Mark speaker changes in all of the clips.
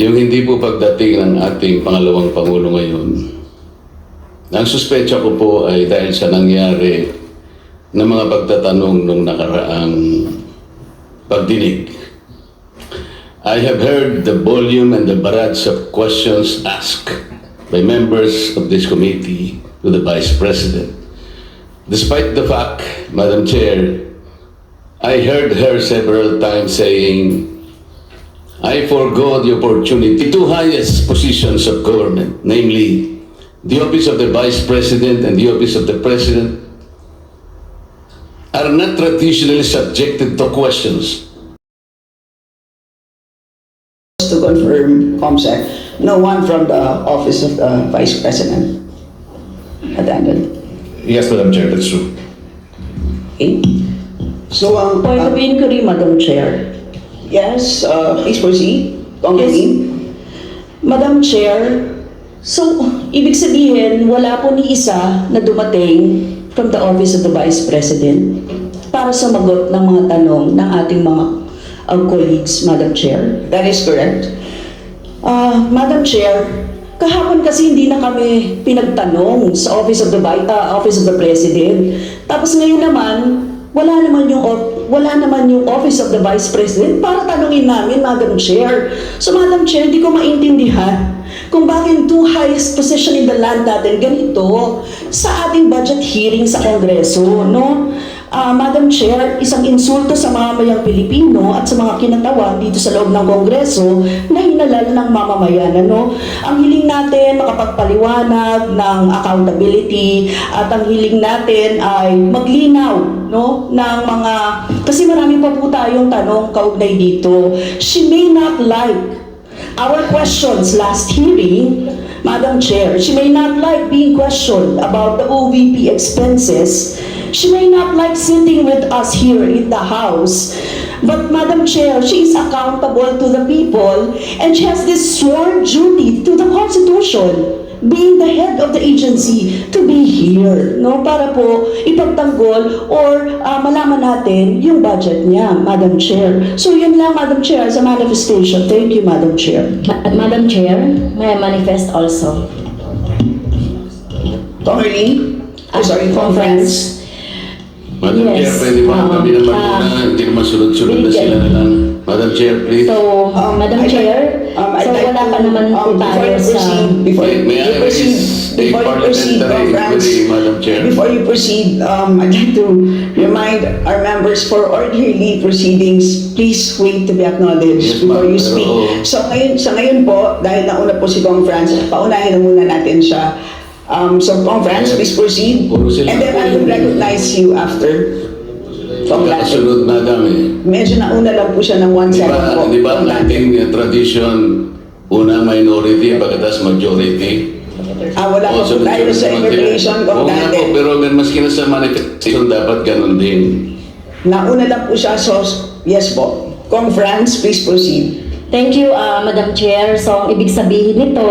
Speaker 1: yung hindi po pagdating ng ating pangalawang Pangulo ngayon, ang suspecha ko po ay dahil sa nangyari na mga pagtatanong nung nakaraang pagdinig. I have heard the volume and the barrage of questions asked by members of this committee to the Vice President. Despite the fact, Madam Chair, I heard her several times saying, I forego the opportunity. The two highest positions of government, namely the office of the Vice President and the office of the President, are not traditionally subjected to questions.
Speaker 2: to confirm, COMSEC, no one from the office of the Vice President attended.
Speaker 3: Yes, Madam Chair, that's true.
Speaker 2: Okay. So, um,
Speaker 4: Point of
Speaker 2: uh,
Speaker 4: inquiry, Madam Chair.
Speaker 2: Yes, uh, please proceed. Congressman.
Speaker 4: Madam Chair, so, ibig sabihin, wala po ni isa na dumating from the Office of the Vice President para sumagot ng mga tanong ng ating mga uh, colleagues, Madam Chair.
Speaker 2: That is correct.
Speaker 4: Ah, Madam Chair, kahapon kasi hindi na kami pinagtanong sa Office of the Vi- ah, Office of the President. Tapos ngayon naman, wala naman yung wala naman yung Office of the Vice President para tanungin namin, Madam Chair. So Madam Chair, hindi ko maintindihan kung bakit two highest position in the land natin ganito sa ating budget hearing sa Kongreso, no? Ah, Madam Chair, isang insulto sa mamamayang Pilipino at sa mga kinatawan dito sa loob ng Kongreso na hinalal ng mamamayan. Ano? Ang hiling natin makapagpaliwanag ng accountability at ang hiling natin ay maglinaw no, ng mga... Kasi marami pa po tayong tanong kaugnay dito. She may not like our questions last hearing, Madam Chair, she may not like being questioned about the OVP expenses. She may not like sitting with us here in the House. But Madam Chair, she is accountable to the people and she has this sworn duty to the Constitution being the head of the agency to be here no para po ipagtanggol or ah, malaman natin yung budget niya Madam Chair so yun lang Madam Chair as a manifestation thank you Madam Chair
Speaker 5: Ma- Madam Chair, may I manifest also?
Speaker 2: Oh,
Speaker 5: Ah,
Speaker 2: sorry, conference.
Speaker 1: Madam
Speaker 5: Yes.
Speaker 1: Chair, pwede ba
Speaker 5: Um,
Speaker 1: kami naman
Speaker 5: ah,
Speaker 1: muna, hindi naman sunod-sunod na sila na lang. Madam Chair, please.
Speaker 5: So,
Speaker 2: Um,
Speaker 5: Madam
Speaker 2: like-
Speaker 5: Chair,
Speaker 2: um,
Speaker 5: so
Speaker 2: like
Speaker 5: wala
Speaker 2: to-
Speaker 5: pa naman po
Speaker 2: um, before
Speaker 5: tayo
Speaker 2: you
Speaker 5: sa...
Speaker 2: proceed, Before
Speaker 1: May- may
Speaker 2: you
Speaker 1: I
Speaker 2: proceed, before you proceed,
Speaker 1: inquiry, Madam Chair?
Speaker 2: before you proceed, um, I'd like to remind our members for orderly proceedings, please wait to be acknowledged
Speaker 1: Yes,
Speaker 2: before you speak.
Speaker 1: pero-
Speaker 2: So ngayon, sa ngayon po, dahil nauna po si Conference, paunahin na muna natin siya. Um, so Conference, please proceed.
Speaker 1: Puro sila
Speaker 2: And then I will recognize you after. Congrats.
Speaker 1: Kasunod, Madam eh.
Speaker 2: Medyo nauna lang po siya ng one
Speaker 1: Di
Speaker 2: second
Speaker 1: ba,
Speaker 2: po.
Speaker 1: di ba ang ating uh, tradition, una minority, pagkatas majority?
Speaker 2: Ah, wala pa po
Speaker 1: sunod-sunod
Speaker 2: tayo sa immigration.
Speaker 1: Oo nga po, pero maski na sa manifestation, dapat ganun din.
Speaker 2: Nauna lang po siya, so yes po. Conference, please proceed.
Speaker 5: Thank you, ah, Madam Chair. So, ang ibig sabihin nito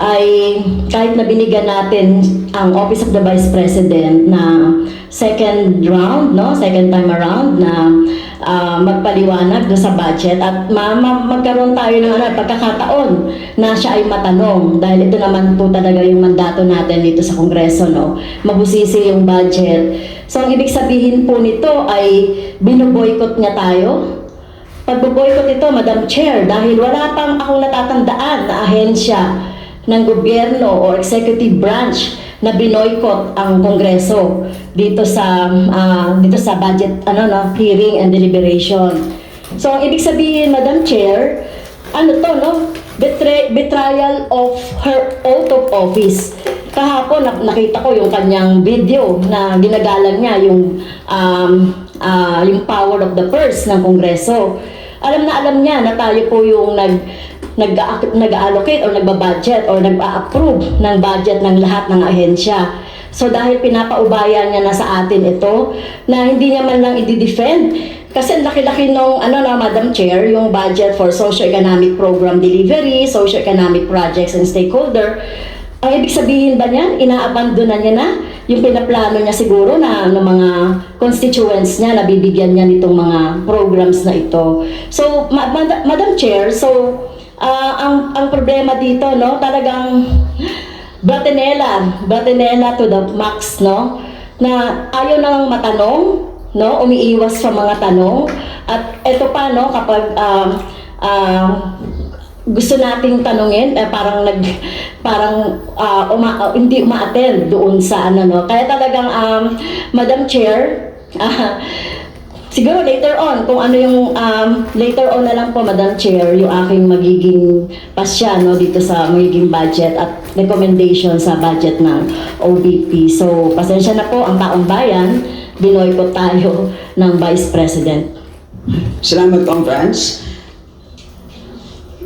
Speaker 5: ay kahit na binigyan natin ang Office of the Vice President na second round, no? Second time around na ah, magpaliwanag do sa budget at ma- ma- magkaroon tayo ng ano, pagkakataon na siya ay matanong dahil ito naman po talaga yung mandato natin dito sa Kongreso, no? Mabusisi yung budget. So, ang ibig sabihin po nito ay binoboykot niya tayo Pagboboykot ito, Madam Chair, dahil wala pang akong natatandaan na ahensya ng gobyerno o executive branch na binoykot ang Kongreso dito sa ah, dito sa budget ano no hearing and deliberation. So ang ibig sabihin Madam Chair, ano to no? Betray, betrayal of her oath of office. Kahapon nak- nakita ko yung kanyang video na ginagalang niya yung um, ah, yung power of the purse ng Kongreso. Alam na alam niya na tayo po yung nag nag-allocate or nagba-budget or nag-approve ng budget ng lahat ng ahensya. So dahil pinapaubaya niya na sa atin ito na hindi niya man lang i-defend kasi laki-laki nung ano na Madam Chair, yung budget for socio-economic program delivery, socio-economic projects and stakeholder ang ibig sabihin ba niyan, inaabandonan niya na yung pinaplano niya siguro na ng mga constituents niya, nabibigyan niya nitong mga programs na ito. So, Ma- Mad- Madam Chair, so ah, ang ang problema dito, no, talagang Bratinella, Bratinella to the max, no? Na ayaw nang matanong, no? Umiiwas sa mga tanong. At ito pa, no, kapag um, um, gusto nating tanungin, eh, parang nag parang ah, uma, ah, hindi uma-attend doon sa ano no. Kaya talagang um, Madam Chair, ah, Siguro later on, kung ano yung um, later on na lang po, Madam Chair, yung aking magiging pasya no, dito sa magiging budget at recommendation sa budget ng OBP. So, pasensya na po ang taong bayan, binoy po tayo ng Vice President.
Speaker 2: Salamat, Kong Franz.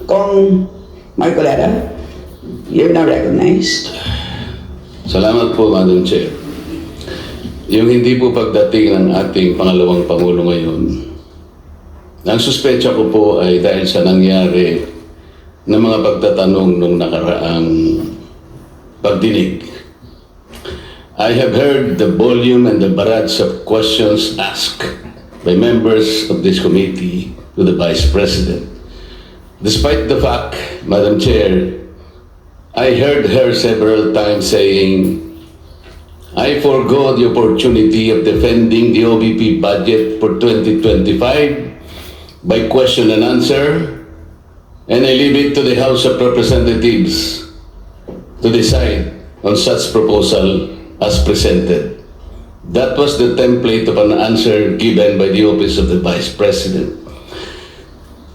Speaker 2: Kong Marcoleta, you're now recognized.
Speaker 1: Salamat po, Madam Chair. Yung hindi po pagdating ng ating pangalawang Pangulo ngayon, ang suspecha ko po ay dahil sa nangyari na mga pagtatanong nung nakaraang pagdinig. I have heard the volume and the barrage of questions asked by members of this committee to the Vice President. Despite the fact, Madam Chair, I heard her several times saying, I forego the opportunity of defending the OBP budget for 2025 by question and answer, and I leave it to the House of Representatives to decide on such proposal as presented. That was the template of an answer given by the Office of the Vice President.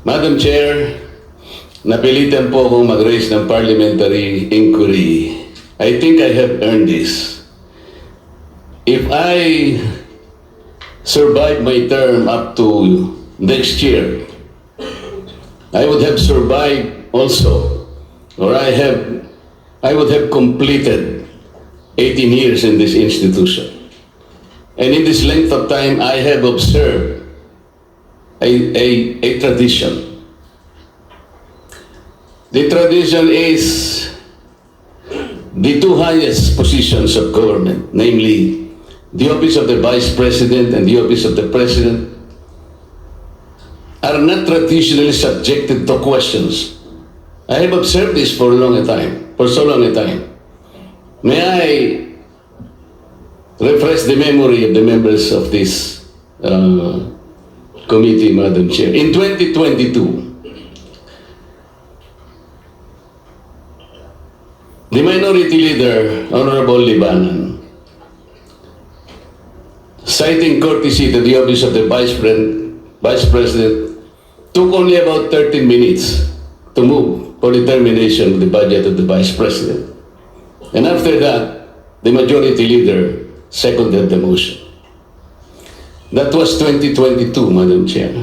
Speaker 1: Madam Chair, napilitan po akong mag-raise ng parliamentary inquiry. I think I have earned this. If I survive my term up to next year, I would have survived also, or I have, I would have completed 18 years in this institution. And in this length of time, I have observed a, a, a tradition. The tradition is the two highest positions of government, namely the office of the Vice President and the office of the President, are not traditionally subjected to questions. I have observed this for a long time, for so long a time. May I refresh the memory of the members of this uh, committee, Madam Chair. In 2022, the minority leader, Honorable Libanan, citing courtesy to the office of the Vice, Pre- Vice President, took only about 13 minutes to move for determination of the budget of the Vice President. And after that, the majority leader seconded the motion. That was 2022, Madam Chair.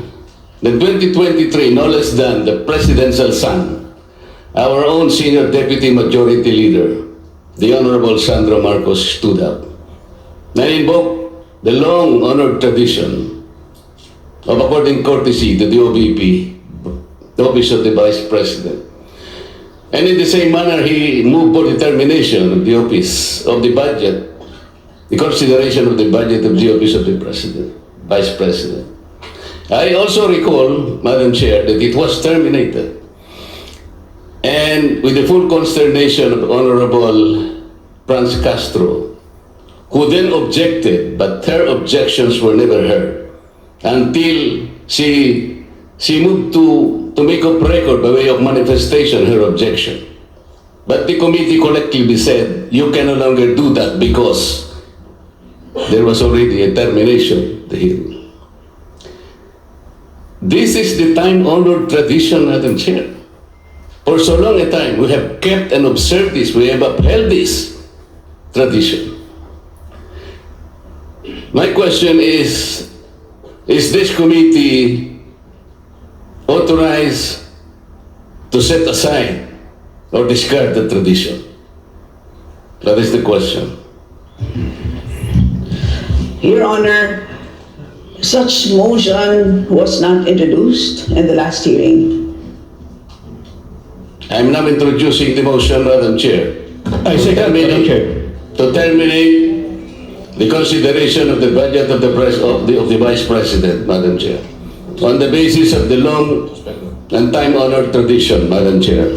Speaker 1: Then 2023, no less than the presidential son, our own senior deputy majority leader, the Honorable Sandro Marcos, stood up and invoked the long honored tradition of according courtesy to the OVP, the Office of the Vice President. And in the same manner, he moved for determination of the Office of the Budget, the consideration of the budget of the Office of the President, Vice President. I also recall, Madam Chair, that it was terminated. And with the full consternation of Honorable Franz Castro, who then objected, but her objections were never heard until she she moved to to make up record by way of manifestation her objection. But the committee collectively said, you can no longer do that because there was already a termination of the hearing. This is the time-honored tradition, Madam Chair. For so long a time, we have kept and observed this, we have upheld this tradition. My question is, is this committee authorized to set aside or discard the tradition? That is the question.
Speaker 2: Your Honor, such motion was not introduced in the last hearing.
Speaker 1: I am now introducing the motion, Madam Chair.
Speaker 3: I second, Madam Chair.
Speaker 1: To terminate the consideration of the budget of the pres, of the, of the Vice President, Madam Chair, on the basis of the long and time-honored tradition, Madam Chair.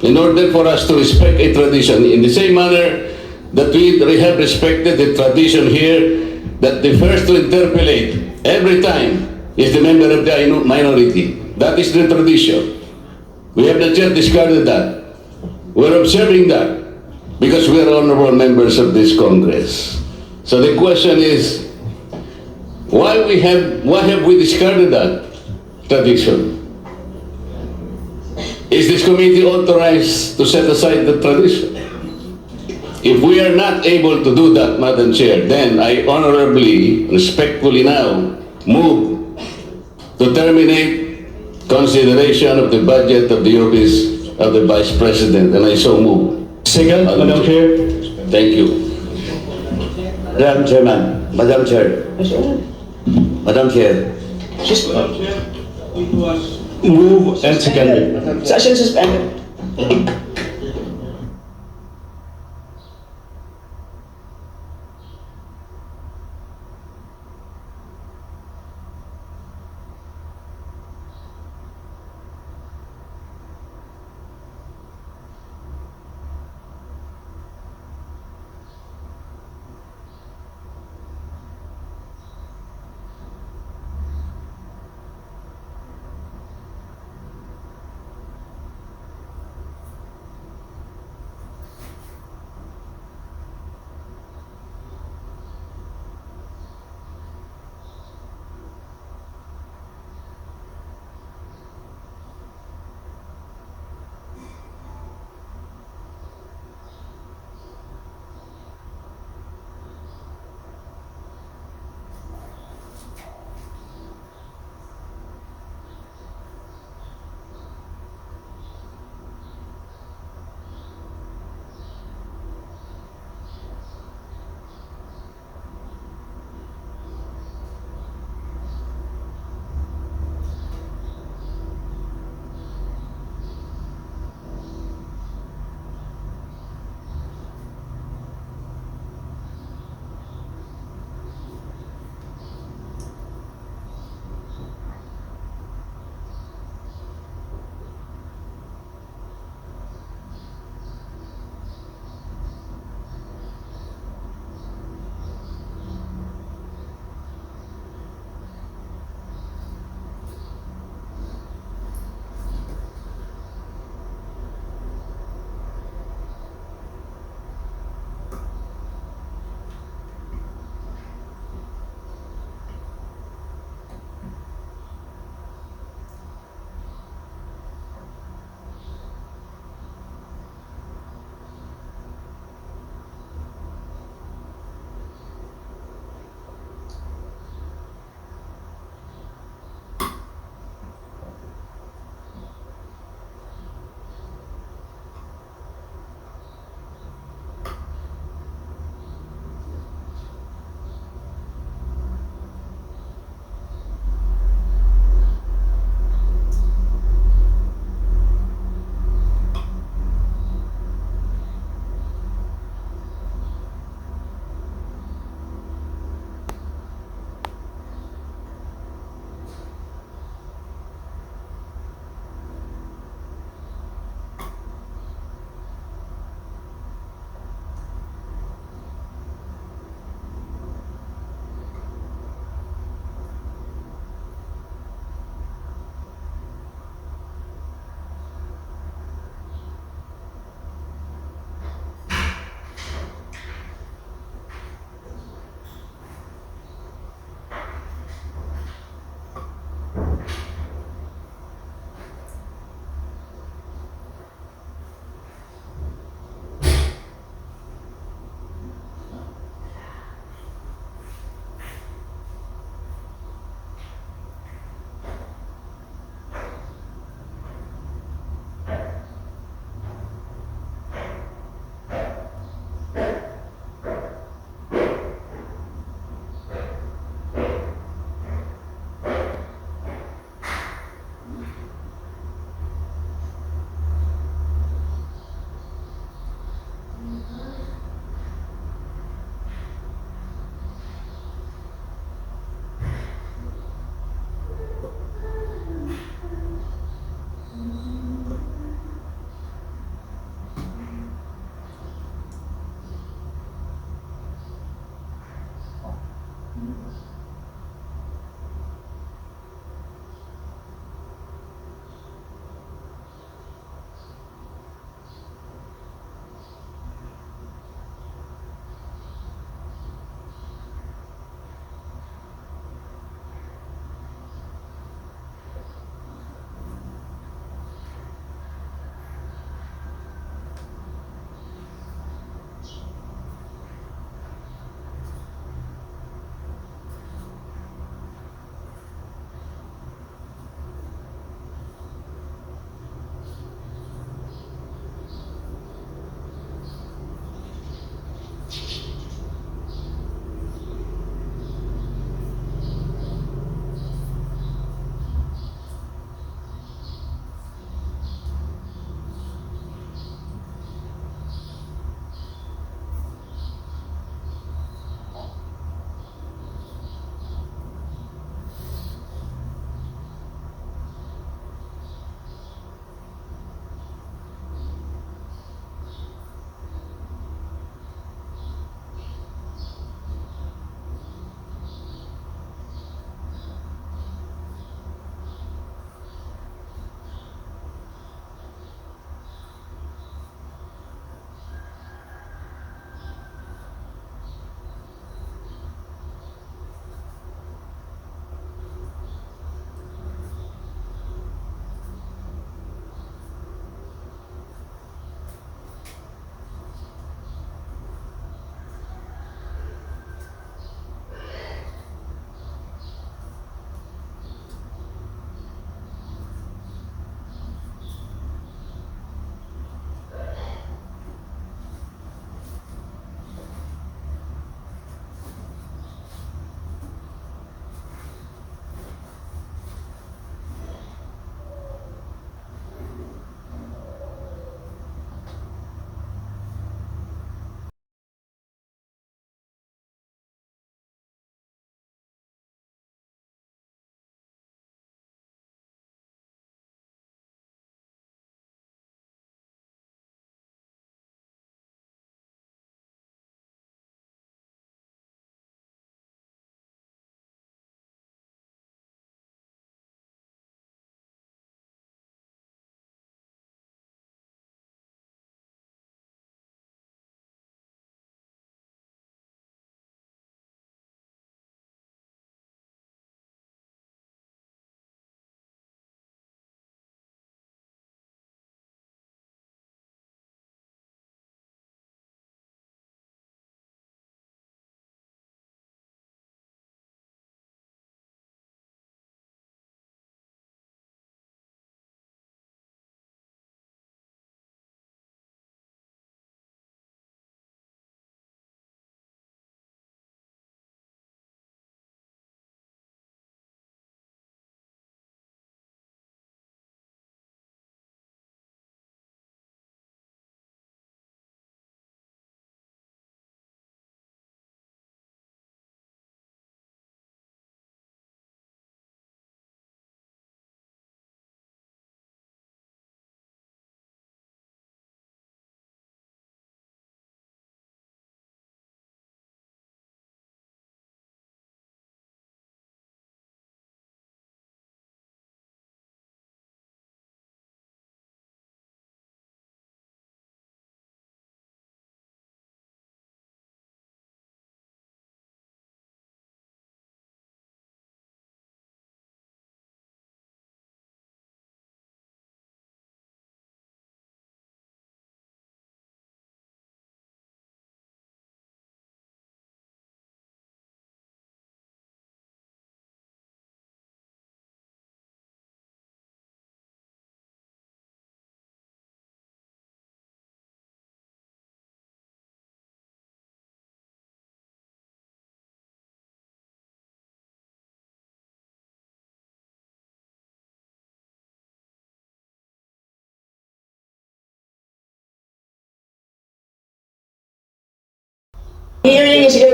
Speaker 1: In order for us to respect a tradition in the same manner that we have respected the tradition here that the first to interpolate every time is the member of the minority. That is the tradition. We have not yet discarded that. We're observing that because we are honorable members of this Congress. So the question is, why we have why have we discarded that tradition? Is this committee authorized to set aside the tradition? If we are not able to do that, Madam Chair, then I honorably, respectfully now move to terminate consideration of the budget of the office of the Vice President, and I so move.
Speaker 3: Second, Madam Chair.
Speaker 1: Thank you.
Speaker 6: Madam Chairman, Madam Chair, Madam Chair,
Speaker 3: Move and seconded.
Speaker 2: Session suspended.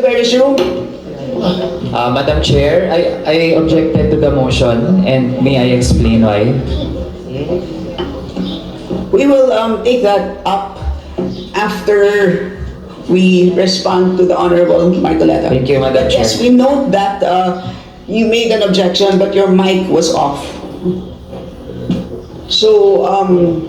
Speaker 2: Mr. Berishu?
Speaker 7: Uh, Madam Chair, I, I objected to the motion and may I explain why?
Speaker 2: We will um, take that up after we respond to the Honorable Marcoleta.
Speaker 7: Thank you, Madam
Speaker 2: But yes,
Speaker 7: Chair.
Speaker 2: we note that uh, you made an objection, but your mic was off. So, um,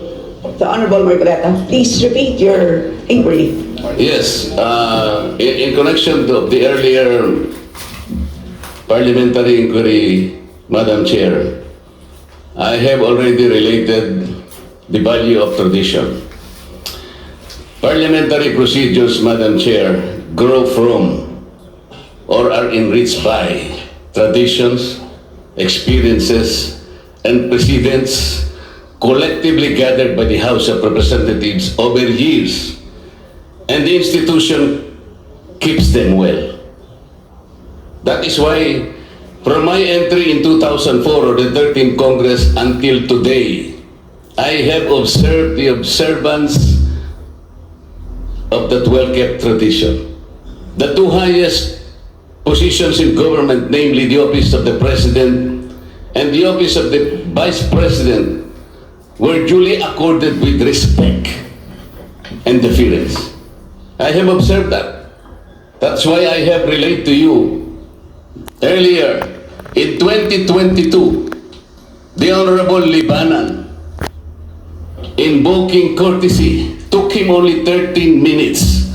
Speaker 2: the Honorable Marcoleta, please repeat your inquiry.
Speaker 1: Yes, uh, in, in connection to the earlier parliamentary inquiry, Madam Chair, I have already related the value of tradition. Parliamentary procedures, Madam Chair, grow from or are enriched by traditions, experiences, and precedents collectively gathered by the House of Representatives over years and the institution keeps them well. That is why, from my entry in 2004 or the 13th Congress until today, I have observed the observance of that well-kept tradition. The two highest positions in government, namely the office of the President and the office of the Vice President, were duly accorded with respect and deference. I have observed that. That's why I have relayed to you earlier in 2022, the Honorable Libanan, invoking courtesy, took him only 13 minutes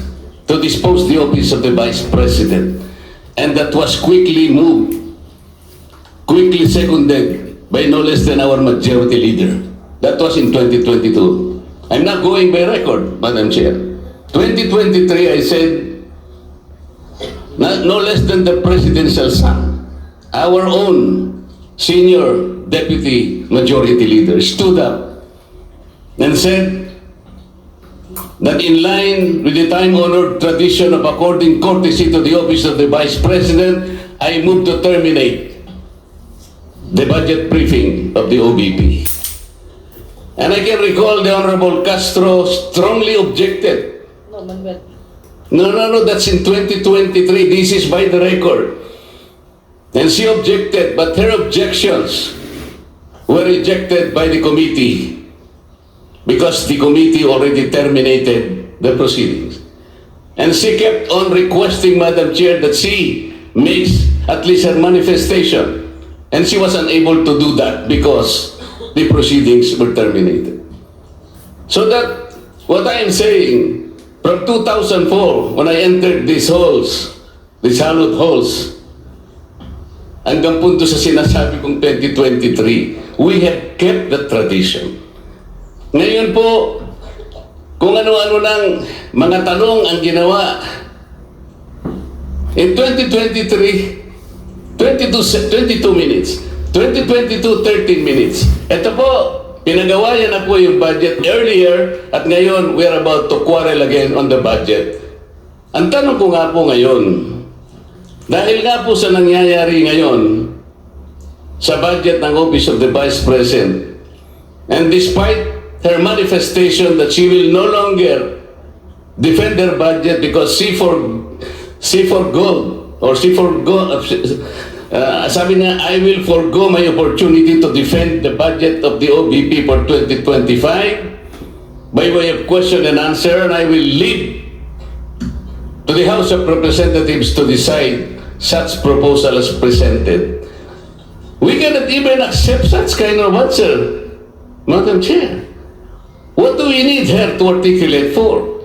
Speaker 1: to dispose the office of the Vice President. And that was quickly moved, quickly seconded by no less than our majority leader. That was in 2022. I'm not going by record, Madam Chair. 2023, I said, no less than the presidential son, our own senior deputy majority leader stood up and said that in line with the time-honored tradition of according courtesy to the office of the Vice President, I move to terminate the budget briefing of the OBP. And I can recall the Honorable Castro strongly objected no, no, no, that's in 2023. This is by the record. And she objected, but her objections were rejected by the committee because the committee already terminated the proceedings. And she kept on requesting, Madam Chair, that she makes at least her manifestation. And she was unable to do that because the proceedings were terminated. So that, what I am saying, from 2004, when I entered these halls, these hallowed halls, hanggang punto sa sinasabi kong 2023, we have kept the tradition. Ngayon po, kung ano-ano lang mga tanong ang ginawa, in 2023, 22, se- 22 minutes, 2022, 13 minutes. Ito po, pinagawa yan na po yung budget earlier at ngayon we're about to quarrel again on the budget. Ang tanong ko nga po ngayon, dahil nga po sa nangyayari ngayon sa budget ng Office of the Vice President, and despite her manifestation that she will no longer defend her budget because she for she forgo or she forgo uh, sabi niya I will forgo my opportunity to defend the budget of the OBP for 2025 by way of question and answer and I will leave to the House of Representatives to decide such proposal as presented. We cannot even accept such kind of answer, Madam Chair. What do we need her to articulate for?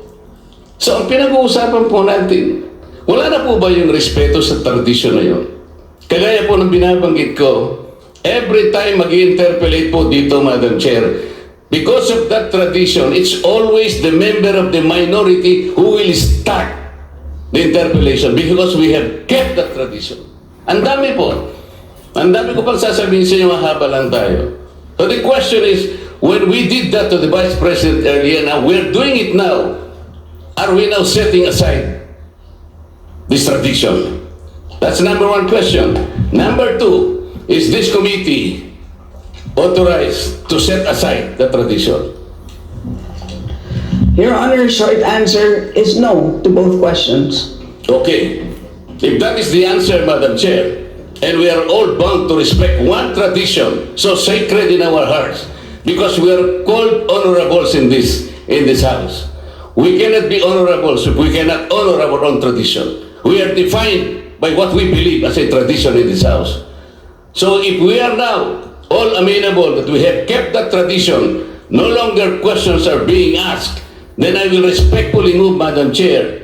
Speaker 1: So ang pinag-uusapan po natin, wala na po ba yung respeto sa tradisyon na yun? Kagaya po ng binabanggit ko, every time mag interpellate po dito, Madam Chair, because of that tradition, it's always the member of the minority who will start the interpellation because we have kept that tradition. Ang dami po. Ang dami ko pang sasabihin sa inyo, mahaba lang tayo. So the question is, when we did that to the Vice President earlier, now we're doing it now, are we now setting aside this tradition? That's number one question. Number two, is this committee authorized to set aside the tradition?
Speaker 2: Your Honor, short answer is no to both questions.
Speaker 1: Okay. If that is the answer, Madam Chair, and we are all bound to respect one tradition so sacred in our hearts, because we are called honorables in this in this house. We cannot be honorables if we cannot honor our own tradition. We are defined by what we believe as a tradition in this house. So if we are now all amenable that we have kept that tradition, no longer questions are being asked, then I will respectfully move, Madam Chair,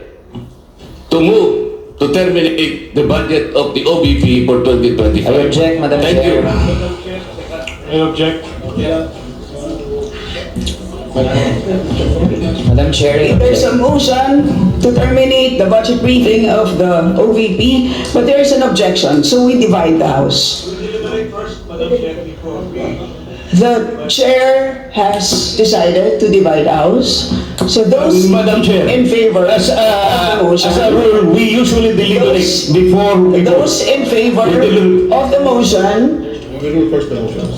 Speaker 1: to move to terminate the budget of the OBP for 2025.
Speaker 7: I object, Madam
Speaker 1: Thank
Speaker 7: Chair.
Speaker 1: you.
Speaker 3: I object.
Speaker 7: Madam Chair,
Speaker 2: There's a motion to terminate the budget briefing of the OVP, but there is an objection, so we divide the House. The chair has decided to divide the House, so those
Speaker 3: Madam Chair,
Speaker 2: in favor of
Speaker 3: As,
Speaker 2: the
Speaker 3: uh,
Speaker 2: motion.
Speaker 3: as a rule, we usually deliberate
Speaker 2: Those-
Speaker 3: before we vote.
Speaker 2: Those in favor
Speaker 3: We deliberate.
Speaker 2: of the motion,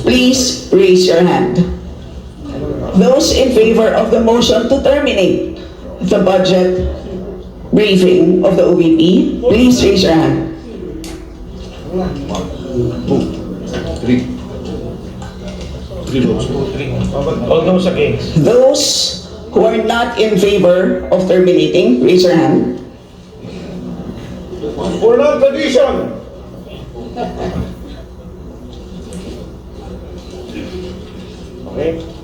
Speaker 2: please raise your hand. Those in favor of the motion to terminate the budget briefing of the OVP, please raise your hand.
Speaker 3: All those against.
Speaker 2: Those who are not in favor of terminating, raise your hand.
Speaker 3: For non-tradition. Okay.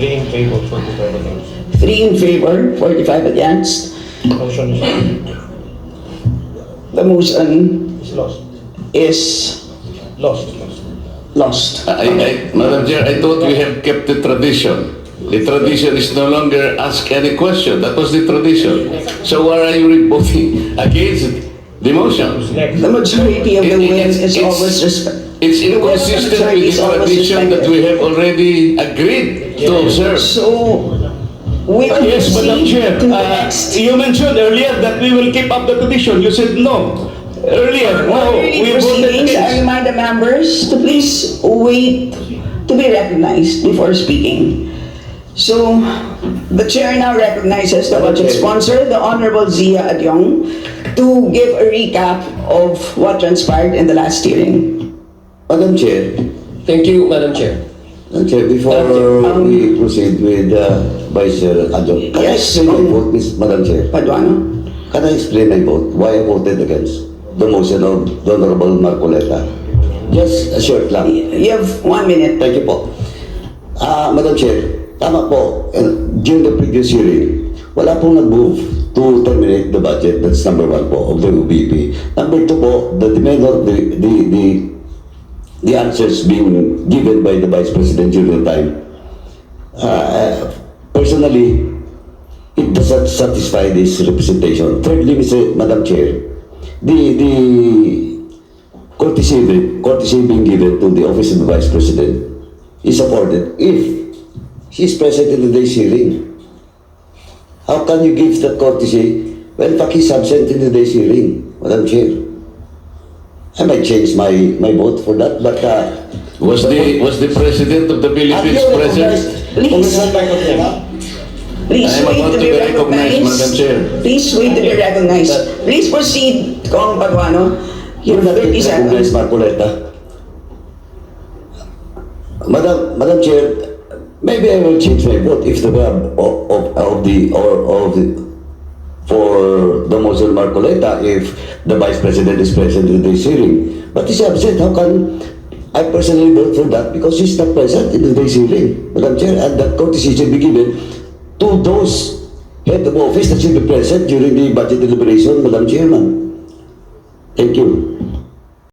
Speaker 3: Three in favor, forty-five against.
Speaker 2: Three in favor, 45 against.
Speaker 3: Motion is
Speaker 2: The motion
Speaker 3: is lost.
Speaker 2: is
Speaker 3: Lost, lost.
Speaker 2: lost.
Speaker 1: I, I, Madam Chair, I thought we have kept the tradition. The tradition is no longer ask any question. That was the tradition. So why are you voting against the motion?
Speaker 3: Next.
Speaker 2: The majority of the
Speaker 1: It- it-
Speaker 2: will is
Speaker 1: it's-
Speaker 2: always respect.
Speaker 1: It's inconsistent with the tradition that we have already agreed to observe.
Speaker 2: So, we will
Speaker 3: Yes, Madam Chair,
Speaker 2: to the
Speaker 3: uh, you mentioned earlier that we will keep up the tradition. You said no. Earlier, no,
Speaker 2: Really
Speaker 3: we voted
Speaker 2: proceedings, I
Speaker 3: against.
Speaker 2: remind the members to please wait to be recognized before speaking. So, the chair now recognizes the budget sponsor, the Honorable Zia Adyong, to give a recap of what transpired in the last hearing.
Speaker 6: Madam Chair,
Speaker 8: Thank you, Madam Chair.
Speaker 6: Chair, before
Speaker 2: Um,
Speaker 6: we proceed with uh, Vice Chair Adjong, can I
Speaker 2: Yes,
Speaker 6: explain my vote, Miss Madam Chair?
Speaker 2: Paduano?
Speaker 6: Can I explain my vote, why I voted against the motion of the Honorable Marcoleta? Just a short lang.
Speaker 2: You have one minute.
Speaker 6: Thank you po. Ah, Madam Chair, tama po, and during the previous hearing, wala pong nag-move to terminate the budget. That's number one po, of the UBP. Number two po, the demand of the, the, the, the answers being given by the Vice President during the time. Uh, personally, it does not satisfy this representation. Thirdly, Mr. Madam Chair, the, the courtesy, courtesy being given to the office of the Vice President is afforded if she is present in the day's hearing. How can you give that courtesy when Paki is absent in the day's hearing, Madam Chair? I might change my, my vote for that, but uh,
Speaker 1: Was the, was the President of the
Speaker 6: have
Speaker 1: Philippines
Speaker 6: you
Speaker 1: present?
Speaker 6: recognized?
Speaker 2: Please.
Speaker 6: Congressman Michael
Speaker 2: Please
Speaker 1: I am
Speaker 2: wait
Speaker 1: about
Speaker 2: to
Speaker 1: to
Speaker 2: be
Speaker 1: be recognized, Madam
Speaker 2: recognized.
Speaker 1: Chair.
Speaker 2: Please wait to be recognized. Please proceed, Kong Paduano. You
Speaker 6: You're
Speaker 2: have
Speaker 6: not
Speaker 2: 30
Speaker 6: recognized,
Speaker 2: seconds.
Speaker 6: Marcoleta. Madam, Madam Chair, maybe I will change my vote if the of, of, of the or of the for the motion Marcoleta if the Vice President is present in this hearing. But he's absent. How can I personally vote for that because he's not present in today's hearing, Madam Chair, and that courtesy should be given to those head of office that should be present during the budget deliberation, Madam Chairman. Thank you.